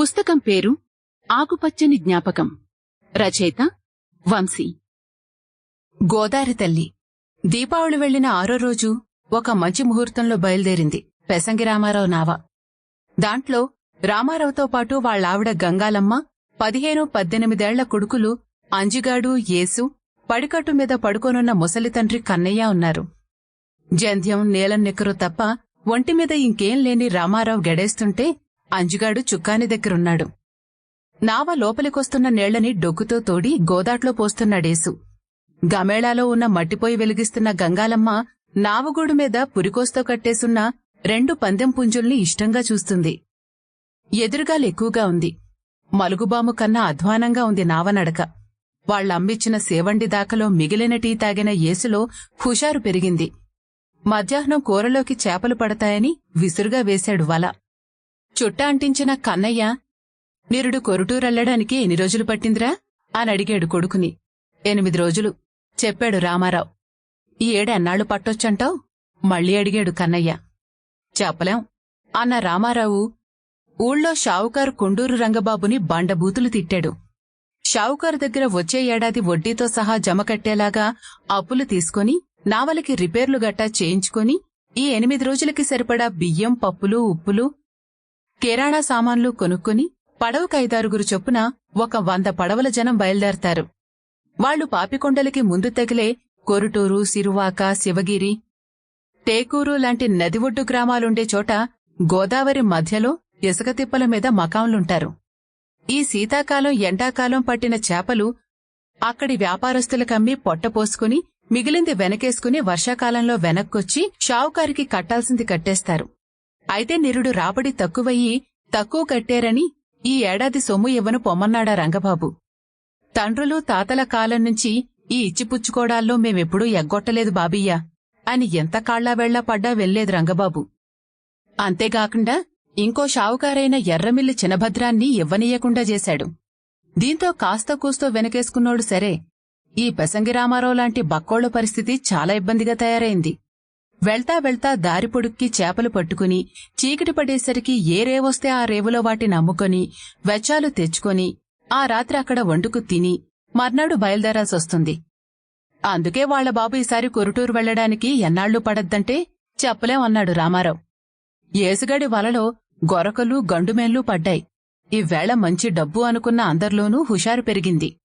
పుస్తకం పేరు ఆకుపచ్చని జ్ఞాపకం. రచయిత వంశీ. గోదారి తల్లి దీపావళి వెళ్ళిన ఆరో రోజు ఒక మంచి ముహూర్తంలో బయలుదేరింది పెసంగి రామారావు నావ. దాంట్లో రామారావుతో పాటు వాళ్ళావిడ గంగాలమ్మ పదిహేను పద్దెనిమిదేళ్ళ కొడుకులు అంజిగాడు యేసు పడికట్టు మీద పడుకోనున్న ముసలి తండ్రి కన్నయ్య ఉన్నారు. జంధ్యం నీలం నిక్కరు తప్ప ఒంటిమీద ఇంకేం లేని రామారావు గెడేస్తుంటే అంజుగాడు చుక్కాని దగ్గరున్నాడు. నావ లోపలికొస్తున్న నీళ్ళని డొక్కుతో తోడి గోదాట్లో పోస్తున్నాడేసు. గమేళాలో ఉన్న మట్టిపోయి వెలిగిస్తున్న గంగాలమ్మ నావగూడు మీద పురికోస్తో కట్టేసున్న రెండు పందెం పుంజుల్ని ఇష్టంగా చూస్తుంది. ఎదురుగాలెక్కువగా ఉంది. మలుగుబాము కన్నా అధ్వానంగా ఉంది నావనడక వాళ్ళమ్మిచ్చిన సేవండి దాకలో మిగిలిన టీ తాగిన యేసులో హుషారు పెరిగింది. మధ్యాహ్నం కూరలోకి చేపలు పడతాయని విసురుగా వేశాడు వల. చుట్ట అంటించిన కన్నయ్య నిరుడు కొరుటూరెళ్ళడానికి ఎన్ని రోజులు పట్టిందిరా? అని అడిగాడు కొడుకుని. ఎనిమిది రోజులు. చెప్పాడు రామారావు. ఈ ఏడు పట్టొచ్చంటావు పట్టొచ్చంటావ్? మళ్ళీ అడిగాడు కన్నయ్య. చెప్పలేం. అన్న రామారావు ఊళ్ళో షావుకారు కొండూరు రంగబాబుని బండబూతులు తిట్టాడు. షావుకారు దగ్గర వచ్చే ఏడాది వడ్డీతో సహా జమ కట్టేలాగా అప్పులు తీసుకొని నావలకి రిపేర్లు గట్టా చేయించుకొని ఈ ఎనిమిది రోజులకి సరిపడా బియ్యం పప్పులు ఉప్పులు కిరాణా సామాన్లు కొనుక్కుని పడవకైదారుగురు చొప్పున ఒక వంద పడవల జనం బయలుదేరతారు. వాళ్ళు పాపికొండలకి ముందు తగిలే కొరుటూరు సిరువాక శివగిరి టేకూరు లాంటి నది ఒడ్డు గ్రామాలుండే చోట గోదావరి మధ్యలో ఇసుక తిప్పల మీద మకాంలుంటారు. ఈ శీతాకాలం ఎండాకాలం పట్టిన చేపలు అక్కడి వ్యాపారస్తులకమ్మి పొట్టపోసుకుని మిగిలింది వెనకేసుకుని వర్షాకాలంలో వెనక్కొచ్చి షావుకారికి కట్టాల్సింది కట్టేస్తారు. అయితే నిరుడు రాబడి తక్కువయ్యి తక్కువ కట్టారని ఈ ఏడాది సొమ్ము ఇవ్వను పొమ్మన్నాడా రంగబాబు. తండ్రులు తాతల కాలం నుంచి ఈ ఇచ్చిపుచ్చుకోడాల్లో మేమెప్పుడూ ఎగ్గొట్టలేదు బాబియ్యా అని ఎంత కాళ్ళావెళ్ళా పడ్డా వెళ్ళేదు రంగబాబు. అంతేగాకుండా ఇంకో షావుకారైన ఎర్రమిల్లి చినభద్రాన్ని ఇవ్వనీయకుండా చేశాడు. దీంతో కాస్త కూస్తో వెనకేసుకున్నోడు సరే. ఈ పెసంగి రామారావు లాంటి బక్కోళ్ళ పరిస్థితి చాలా ఇబ్బందిగా తయారైంది. వెళ్తా వెళ్తా దారి పొడుక్కి చేపలు పట్టుకుని చీకటి పడేసరికి ఏ రేవొస్తే ఆ రేవులో వాటిని అమ్ముకొని వెచ్చాలు తెచ్చుకొని ఆ రాత్రి అక్కడ వండుకు తిని మర్నాడు బయలుదేరాల్సొస్తుంది. అందుకే వాళ్ళ బాబు ఈసారి కొరుటూరు వెళ్ళడానికి ఎన్నాళ్ళు పడద్దంటే చెప్పలేం అన్నాడు రామారావు. ఏసుగడి వలలో గొరకలు గండుమేళ్ళు పడ్డాయి. ఈవేళ మంచి డబ్బు అనుకున్న అందర్లోనూ హుషారు పెరిగింది.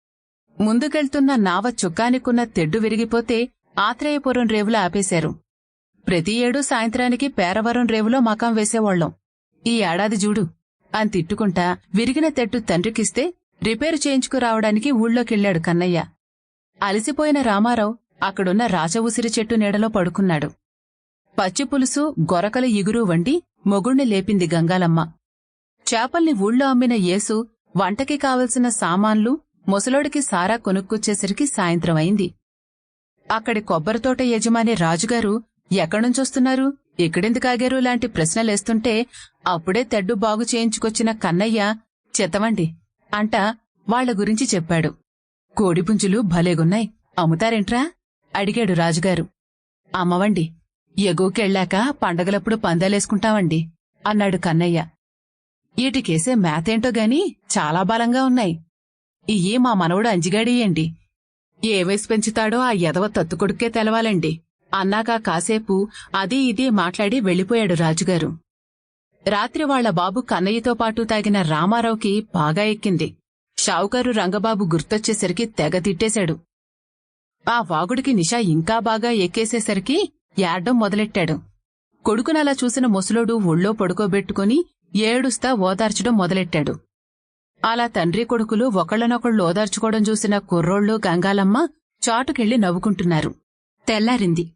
ముందుకెళ్తున్న నావ చుక్కానికున్న తెడ్డు విరిగిపోతే ఆత్రేయపురం రేవులు ఆపేశారు. ప్రతి ఏడూ సాయంత్రానికి పేరవరం రేవులో మకాం వేసేవాళ్ళం ఈ ఏడాది చూడు అని తిట్టుకుంటా విరిగిన తెట్టు తండ్రికిస్తే రిపేరు చేయించుకురావడానికి ఊళ్ళోకెళ్ళాడు కన్నయ్య. అలసిపోయిన రామారావు అక్కడున్న రాచవుసిరి చెట్టు నీడలో పడుకున్నాడు. పచ్చిపులుసు గొరకల ఇగురు వండి మొగుణ్ణి లేపింది గంగాలమ్మ. చేపల్ని ఊళ్ళో అమ్మిన యేసు వంటకి కావలసిన సామాన్లు ముసలోడికి సారా కొనుక్కొచ్చేసరికి సాయంత్రం అయింది. అక్కడి కొబ్బరితోట యజమాని రాజుగారు ఎక్కడ్నుంచొస్తున్నారు? ఎక్కడెందుకు ఆగారు? లాంటి ప్రశ్నలేస్తుంటే అప్పుడే తెడ్డు బాగు చేయించుకొచ్చిన కన్నయ్య చెత్తవండి అంట వాళ్ళ గురించి చెప్పాడు. కోడిపుంజులు భలేగున్నాయి. అమ్ముతారేంట్రా? అడిగాడు రాజుగారు. అమ్మవండి ఎగోకెళ్ళాక పండగలప్పుడు పందాలేసుకుంటామండి అన్నాడు కన్నయ్య. ఈటికేసే మేతేంటో గాని చాలా బలంగా ఉన్నాయి. ఇయ్యి మా మనవడు అంజిగాడియండి. ఏ వయసు పెంచుతాడో ఆ ఎదవ తత్తుకొడుకే తెలవాలండి. అన్నాక కాసేపు అదీ ఇది మాట్లాడి వెళ్ళిపోయాడు రాజుగారు. రాత్రి వాళ్ళ బాబు కన్నయ్యతో పాటు తాగిన రామారావుకి బాగా ఎక్కింది. షావుకారు రంగబాబు గుర్తొచ్చేసరికి తెగ తిట్టేశాడు. ఆ వాగుడికి నిషా ఇంకా బాగా ఎక్కేసేసరికి యాడ్డం మొదలెట్టాడు. కొడుకునలా చూసిన ముసలోడు ఒళ్ళో పడుకోబెట్టుకుని ఏడుస్తా ఓదార్చడం మొదలెట్టాడు. అలా తండ్రి కొడుకులు ఒకళ్ళనొకళ్ళు ఓదార్చుకోవడం చూసిన కుర్రోళ్ళు గంగాలమ్మ చాటుకెళ్ళి నవ్వుకుంటున్నారు. తెల్లారింది.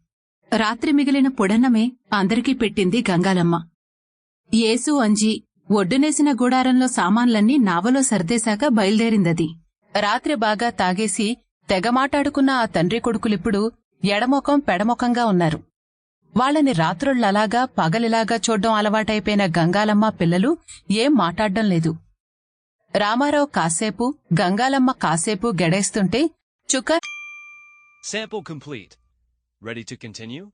రాత్రి మిగిలిన పొడన్నమే అందరికీ పెట్టింది గంగాలమ్మ. యేసు అంజి ఒడ్డునేసిన గుడారంలో సామాన్లన్నీ నావలో సర్దేశాక బయలుదేరిందది. రాత్రి బాగా తాగేసి తెగమాటాడుకున్న ఆ తండ్రి కొడుకులిప్పుడు ఎడమొఖం పెడమొఖంగా ఉన్నారు. వాళ్ళని రాత్రుళ్ళలాగా పగలిలాగా చూడ్డం అలవాటైపోయిన గంగాలమ్మ పిల్లలు ఏం మాటాడ్డం లేదు. రామారావు కాసేపు గంగాలమ్మ కాసేపు గెడేస్తుంటే చుక్క Sample. Ready to continue?